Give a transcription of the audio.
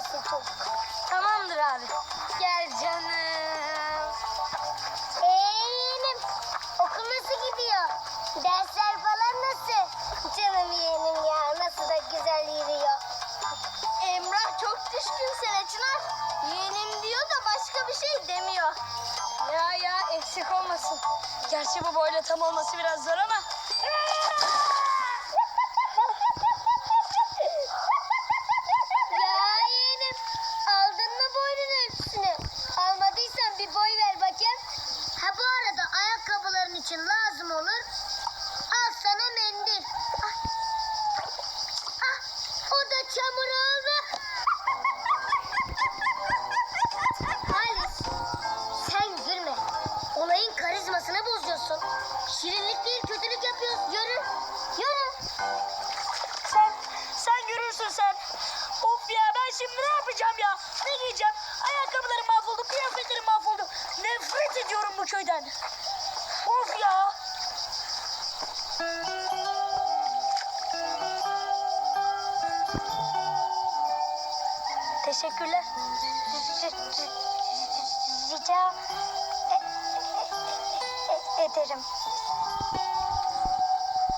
neredesin çok? Tamamdır abi. Gel canım. Eğlenim. Okul nasıl gidiyor? Dersler falan nasıl? Canım yeğenim ya nasıl da güzel yürüyor. Emrah çok düşkün sana Çınar. Yeğenim diyor da başka bir şey demiyor. Ya ya eksik olmasın. Gerçi bu boyla tam olması biraz zor ama. ya ben şimdi ne yapacağım ya? Ne giyeceğim? Ayakkabılarım mahvoldu, kıyafetlerim mahvoldu. Nefret ediyorum bu köyden. Of ya. Teşekkürler. Rica e-, e-, e-, ederim.